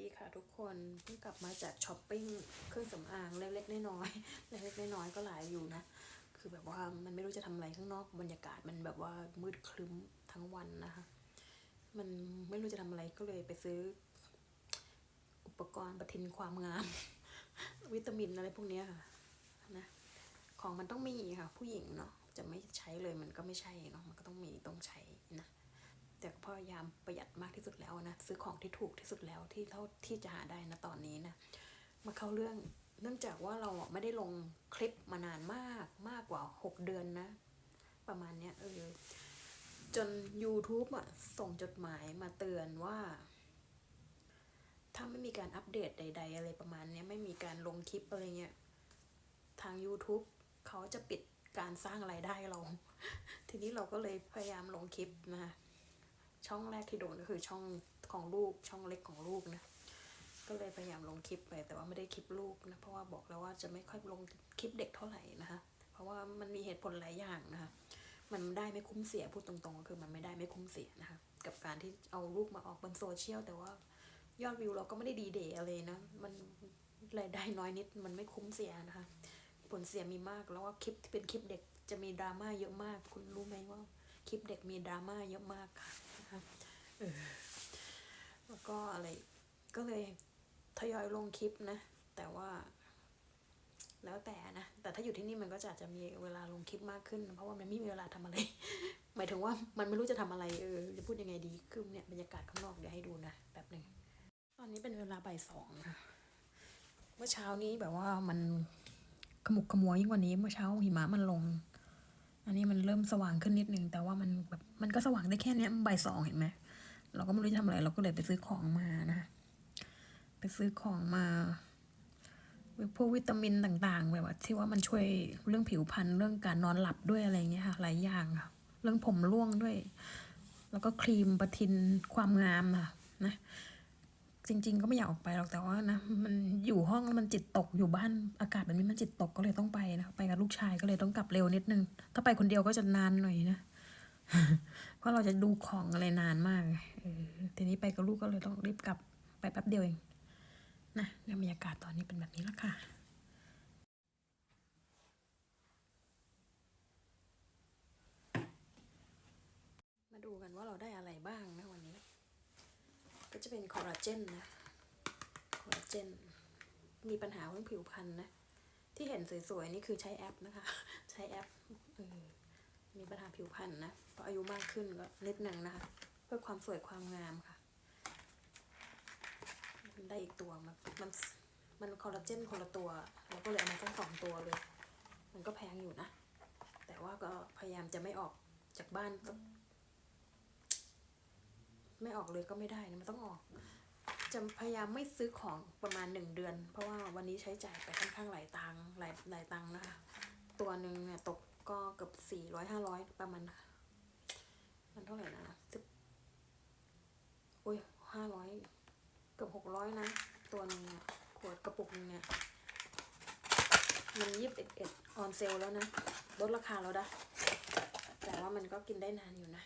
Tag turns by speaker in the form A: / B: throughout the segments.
A: ดีค่ะทุกคนเพิ่งกลับมาจากช้อปปิ้งเครื่องสำอางเล็กๆน้อยๆเล็กๆน้อยๆก็หลายอยู่นะ คือแบบว่ามันไม่รู้จะทำอะไรข้างนอกบรรยากาศมันแบบว่ามืดครึ้มทั้งวันนะคะ มันไม่รู้จะทำอะไรก็เลยไปซื้อ อุปกรณ์ประทินความงาม วิตามินอะไรพวกนี้ค่ะนะของมันต้องมีค่ะ ผู้หญิงเนาะจะไม่ใช้เลยมันก็ไม่ใช่เนาะมันก็ต้องมีต้องใช้นะ แต่ก็พยายามประหยัดมากที่สุดแล้วนะซื้อของที่ถูกที่สุดแล้วที่เท่าที่จะหาได้นะตอนนี้นะมาเข้าเรื่องเนื่องจากว่าเราไม่ได้ลงคลิปมานานมากมากกว่า 6 เดือนนะ ประมาณเนี้ยเออจน YouTube อะส่งจดหมายมาเตือนว่า ถ้าไม่มีการอัปเดตใด ๆ อะไรประมาณเนี้ยไม่มีการลงคลิปอะไรเงี้ย ทาง YouTube เขาจะปิดการสร้างรายได้เรา ทีนี้เราก็เลยพยายามลงคลิปนะคะ ช่องแรกที่โดนก็คือช่องของลูกช่องเล็กของลูกนะ ก็เลยพยายามลงคลิปไปแต่ว่าไม่ได้คลิปลูกนะ เพราะว่าบอกแล้วว่าจะไม่ค่อยลงคลิปเด็กเท่าไหร่นะคะเพราะว่ามันมีเหตุผลหลายอย่างนะคะมันได้ไม่คุ้มเสียพูดตรงๆก็คือมันไม่ได้ไม่คุ้มเสียนะคะกับการที่เอาลูกมาออกบนโซเชียลแต่ว่ายอดวิวเราก็ไม่ได้ดีเดย์อะไรนะมันรายได้น้อยนิดมันไม่คุ้มเสียนะคะ ผลเสียมีมากแล้วว่าคลิปที่เป็นคลิปเด็กจะมีดราม่าเยอะมาก คุณรู้ไหมว่าคลิปเด็กมีดราม่าเยอะมากค่ะนะคะ เออแล้วก็อะไรก็เลยทยอยลงคลิปนะ แต่ว่า แล้วแต่นะ แต่ถ้าอยู่ที่นี่มันก็จะอาจจะมีเวลาลงคลิปมากขึ้น เพราะว่ามันไม่มีเวลาทำอะไร หมายถึงว่ามันไม่รู้จะทำอะไรเออจะพูดยังไงดีคือเนี่ยบรรยากาศข้างนอกเดี๋ยวให้ดูนะแป๊บหนึ่งตอนนี้เป็นเวลาบ่ายสองค่ะเมื่อเช้านี้แบบว่ามันขมุกขมัวยิ่งกว่านี้เมื่อเช้าหิมะมันลง อันนี้มันเริ่มสว่างขึ้นนิดนึงแต่ว่ามันแบบมันก็สว่างได้แค่นี้บ่ายสองเห็นไหม เราก็ไม่รู้จะทำอะไร เราก็เลยไปซื้อของมานะ ไปซื้อของมาพวกวิตามินต่าง ๆ แบบว่าที่ว่ามันช่วยเรื่องผิวพรรณเรื่องการนอนหลับด้วยอะไรเงี้ยค่ะหลายอย่างค่ะ เรื่องผมร่วงด้วย แล้วก็ครีมประทินความงามค่ะนะจริง ๆ ก็ไม่อยากออกไปหรอกแต่ว่านะมันอยู่ห้องแล้วมันจิตตกอยู่บ้านอากาศแบบนี้มันจิตตกก็เลยต้องไปนะไปกับลูกชายก็เลยต้องกลับเร็วนิดนึง ถ้าไปคนเดียวก็จะนานหน่อยนะ ราะเราจะดูของอะไรนานมากเออทีนี้ไปกับลูกก็เลยต้องรีบกลับไปแป๊บเดียวเองนะแล้วบรรยากาศตอนนี้เป็นแบบนี้แล้วค่ะมาดูกันว่าเราได้อะไรบ้างนะวันนี้ ก็จะเป็นคอลลาเจนนะ คอลลาเจน มีปัญหาเรื่องผิวพรรณนะ ที่เห็นสวยๆ นี่คือใช้แอปนะคะ ใช้แอปเออ มีปัญหาผิวพรรณนะพออายุมากขึ้นก็นิดหนึ่งนะคะ เพื่อความสวยความงามค่ะได้อีกตัวมันมันมันคอลลาเจนคนละตัวเราก็เลยเอามาทั้งสองตัวเลย มันก็แพงอยู่นะ แต่ว่าก็พยายามจะไม่ออกจากบ้านสักไม่ออกเลยก็ไม่ได้นะมันต้องออก จะพยายามไม่ซื้อของประมาณหนึ่งเดือน เพราะว่าวันนี้ใช้จ่ายไปค่อนข้างหลายตังหลายหลายตังนะคะ ตัวหนึ่งเนี่ยตก ก็เกือบสี่ร้อยห้าร้อยประมาณมันเท่าไหร่นะสิบโอ้ยห้าร้อยเกือบหกร้อยนะ ตัวนึงเนี่ยขวดกระปุกนึงเนี่ยมันยี่สิบเอ็ดออนเซลแล้วนะลดราคาแล้วนะแต่ว่ามันก็กินได้นานอยู่นะ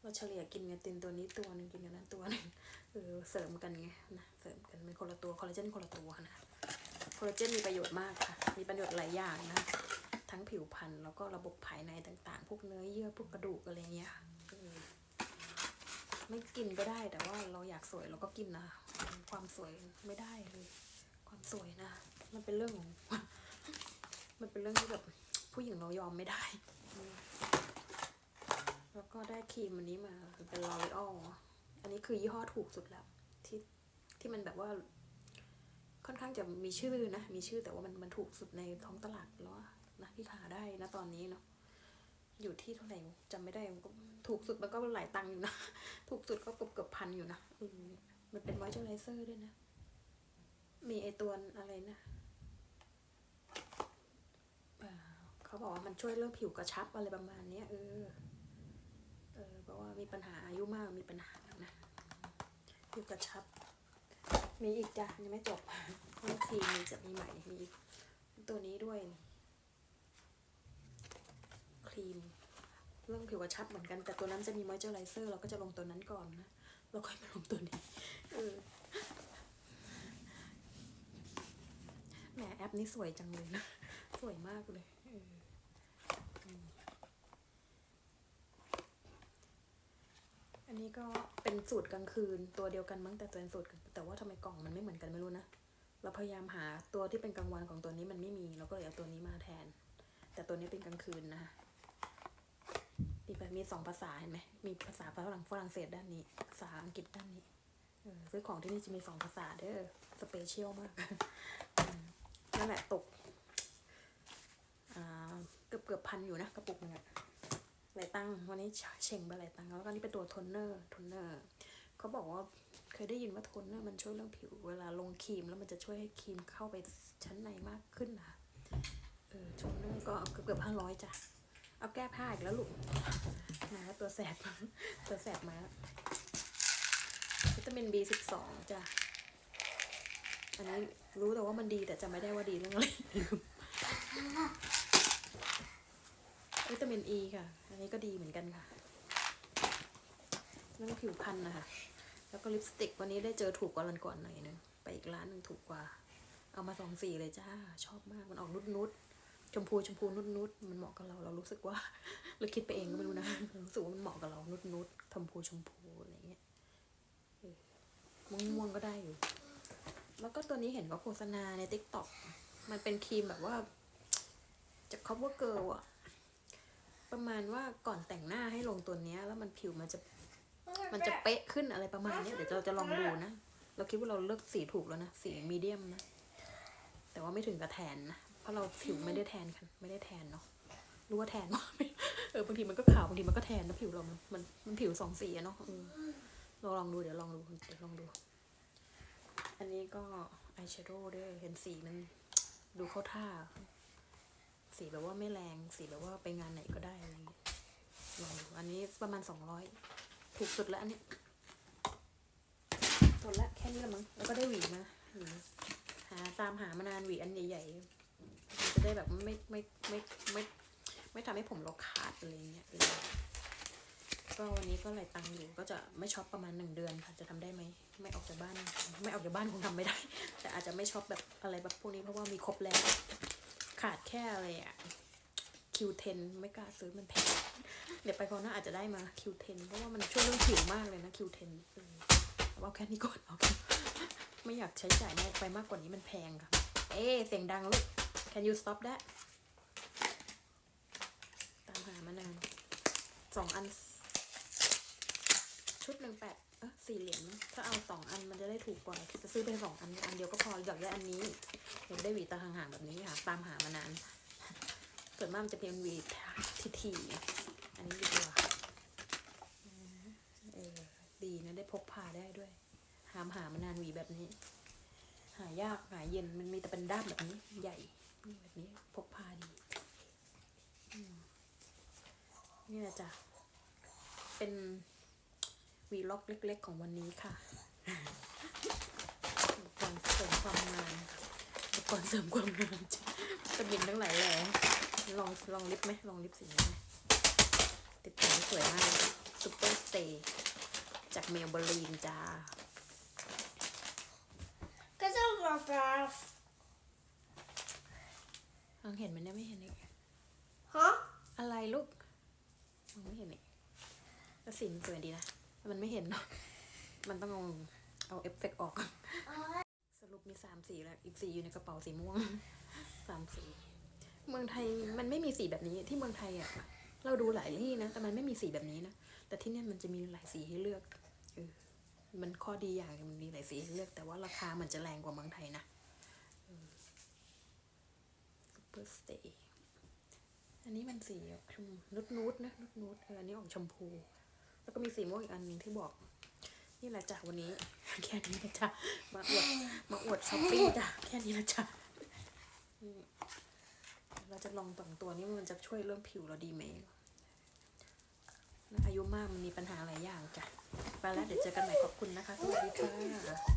A: เราเฉลี่ยกินกันตินตัวนี้ตัวหนึ่งกินกันนั้นตัวหนึ่งเออเสริมกันไงนะเสริมกันเป็นคนละตัวคอลลาเจนคนละตัวนะคอลลาเจนมีประโยชน์มากค่ะ มีประโยชน์หลายอย่างนะ ทั้งผิวพรรณแล้วก็ระบบภายในต่างๆ พวกเนื้อเยื่อพวกกระดูกอะไรเงี้ยค่ะไม่กินก็ได้แต่ว่าเราอยากสวยเราก็กินนะความสวยไม่ได้เลย ความสวยนะมันเป็นเรื่องของมันเป็นเรื่องที่แบบผู้หญิงเรายอมไม่ได้ แล้วก็ได้ครีมอันนี้มาเป็น L'Oreal อันนี้คือยี่ห้อถูกสุดแล้ว ที่ที่มันแบบว่า ค่อนข้างจะมีชื่อนะ มีชื่อแต่ว่ามันมันถูกสุดในท้องตลาดแล้ว นะที่หาได้นะตอนนี้เนาะอยู่ที่เท่าไหร่จำไม่ได้ก็ถูกสุดมันก็หลายตังค์อยู่นะ ถูกสุดก็เกือบเกือบพันอยู่นะอืมมันเป็นไวท์เจอไรเซอร์ด้วยนะ มีไอตัวอะไรนะเขาบอกว่ามันช่วยเรื่องผิวกระชับอะไรประมาณเนี้ยเออ เออเพราะว่ามีปัญหาอายุมากมีปัญหานะผิวกระชับ มีอีกจ้ะยังไม่จบน้องทีมีจะมีใหม่มีอีกตัวนี้ด้วยนี่ รีม เรื่องผิวกระชับเหมือนกัน แต่ตัวนั้นจะมีมอยเจอร์ไรเซอร์เราก็จะลงตัวนั้นก่อนนะเราค่อยมาลงตัวนี้เออแหมแอปนี้สวยจังเลยนะ สวยมากเลยเอออันนี้ก็เป็นสูตรกลางคืนตัวเดียวกันมั้งแต่ตัวเป็นสูตรแต่ว่าทำไมกล่องมันไม่เหมือนกันไม่รู้นะเราพยายามหาตัวที่เป็นกลางวันของตัวนี้มันไม่มี เราก็เลยเอาตัวนี้มาแทน แต่ตัวนี้เป็นกลางคืนนะคะ มีแบบมีสองภาษาเห็นไหมมีภาษาฝรั่งฝรั่งเศสด้านนี้ ภาษาอังกฤษด้านนี้เออซื้อของที่นี่จะมีสองภาษาเด้อสเปเชียลมากนั่นแหละตกอ่าเกือบเกือบพันอยู่นะกระปุกนึงอะไหลตังวันนี้เช่งไปไหลตังแล้วก็นี่เป็นตัวโทนเนอร์โทนเนอร์เขาบอกว่าเคยได้ยินว่าโทนเนอร์มันช่วยเรื่องผิวเวลาลงครีมแล้วมันจะช่วยให้ครีมเข้าไปชั้นในมากขึ้นนะเออโทนเนอร์ก็เกือบเกือบห้าร้อยจ้ะ เอาแก้ผ้าอีกแล้วลูกมาแล้วตัวแสบตัวแสบมาแล้ววิตามิน B12 จ้ะ อันนี้รู้แต่ว่ามันดีแต่จำไม่ได้ว่าดีเรื่องอะไรลืมวิตามินอ e ีค่ะ อันนี้ก็ดีเหมือนกันค่ะ เรื่องผิวพรรณนะคะ แล้วก็ลิปสติกวันนี้ได้เจอถูกกว่าวันก่อนหน่อยนึง ไปอีกร้านหนึ่งถูกกว่า เอามาสองสีเลยจ้า ชอบมาก มันออกนุดนุดๆ ชมพูชมพูนุดนุดมันเหมาะกับเราเรารู้สึกว่าเราคิดไปเองก็ไม่รู้นะรู้สึกว่ามันเหมาะกับเรานุดนุดชมพูชมพูอะไรเงี้ยเออม่วงก็ได้อยู่ แล้วก็ตัวนี้เห็นว่าโฆษณาใน t ิ k t o k มันเป็นครีมแบบว่าจาก cover girl อะประมาณว่าก่อนแต่งหน้าให้ลงตัวเนี้ย แล้วมันผิวมันจะมันจะเป๊ะขึ้นอะไรประมาณเนี้ยเดี๋ยวเราจะลองดูนะ เราคิดว่าเราเลือกสีถูกแล้วนะ สีมีเดียมนะ แต่ว่าไม่ถึงกับแทนนะ ราะเราผิวไม่ได้แทนกันไม่ได้แทนเนาะรู้ว่าแทนมั้ยเออบางทีมันก็ขาวบางทีมันก็แทนนะผิวเรา มันมันมันผิวสองสีอะเนาะเราลองดูเดี๋ยวลองดูเดี๋ยวลองดู อันนี้ก็อายแชโดว์ด้วยเห็นสีมันดูเข้าท่า สีแบบว่าไม่แรงสีแบบว่าไปงานไหนก็ได้อะไรอย่างเงี้ยลองดูอันนี้ประมาณสองร้อยถูกสุดแล้วอันเนี้ยหมดละแค่นี้ละมั้งแล้วก็ได้หวีมาหาตามหามานานหวีอันใหญ่ๆ ได้แบบไม่ไม่ไม่ไม่ไม่ทำให้ผมเราขาดอะไรเงี้ยเออก็วันนี้ก็ไหลตังค์อยู่ก็จะไม่ช็อปประมาณหนึ่งเดือนค่ะจะทำได้ไหมไม่ออกจากบ้าน ไม่ออกจากบ้านคงทำไม่ได้ แต่อาจจะไม่ช็อปแบบอะไรแบบพวกนี้เพราะว่ามีครบแล้ว ขาดแค่อะไรอะ Q10 ไม่กล้าซื้อมันแพงเดี๋ยวไปคราวหน้าอาจจะได้มา Q10 เพราะว่ามันช่วยเรื่องผิวมากเลยนะ Q10 เออเอาแค่นี้ก่อนเอาแค่ไม่อยากใช้จ่ายมากไปมากกว่านี้มันแพงค่ะ เอ๊เสียงดังลูก Can you stop that ตามหามานานสองอัน ชุดหนึ่งแปดเออสี่เหรียญถ้าเอาสองอันมันจะได้ถูกกว่า จะซื้อไปสองอัน อันเดียวก็พออยากได้อันนี้อยากได้หวีตาห่างๆแบบนี้ค่ะ ตามหามานานส่วนมากมันจะเป็นหวีทีทีอันนี้ดีกว่าเออดีนะได้พกพาได้ด้วย หามหามานานหวีแบบนี้ หายากหายเย็นมันมีแต่เป็นด้ามแบบนี้ใหญ่ นี่แบบนี้พกพาดีนี่แหละจ้ะเป็นวีล็อกเล็ก ๆ ของวันนี้ค่ะก่อนเสริมความงามก่อนเสริมความงามจะบินทั้งหลายแหล่ลองลองลิปไหมลองลิปสีนี้ไหมติดตามสวยมากซุปเปอร์สเตย์จากเมลเบอรีนจ้า
B: ก็จะรอแป๊บ
A: ลอง เห็นมันเนี่ยไม่เห็นอีก
B: ฮะ
A: อะไรลูกมองไม่เห็นอีกแล้วสีมันสวยดีนะแต่มันไม่เห็นเนาะมันต้องเอาเอาเอฟเฟกต์ออก สรุปมีสามสีแล้ว อีกสีอยู่ในกระเป๋าสีม่วงสามสี เมืองไทยมันไม่มีสีแบบนี้ที่เมืองไทยอะเราดูหลายที่นะ แต่มันไม่มีสีแบบนี้นะ แต่ที่เนี่ยมันจะมีหลายสีให้เลือกเออมันข้อดีอย่างหนึ่งมันมีหลายสีให้เลือก แต่ว่าราคามันจะแรงกว่าเมืองไทยนะ ซูเปอร์สเตย์อันนี้มันสีชมนุดนูดๆนะนุดนูดๆเอออันนี้ออกชมพู แล้วก็มีสีม่วงอีกอันหนึงที่บอก นี่แหละจ้ะวันนี้ แค่นี้นะจ้ะมาอวดมาอวดช้อปปิ้งจ้ะแค่นี้นะจ้ะเราจะลองสองตัวนี้ว่มันจะช่วยเรื่องผิวเราดีไหมอายุมากมันมีปัญหาหลายอย่างจ้ะไปแล้วเดี๋ยวเจอกันใหม่ขอบคุณนะคะสวัสดีค่ะ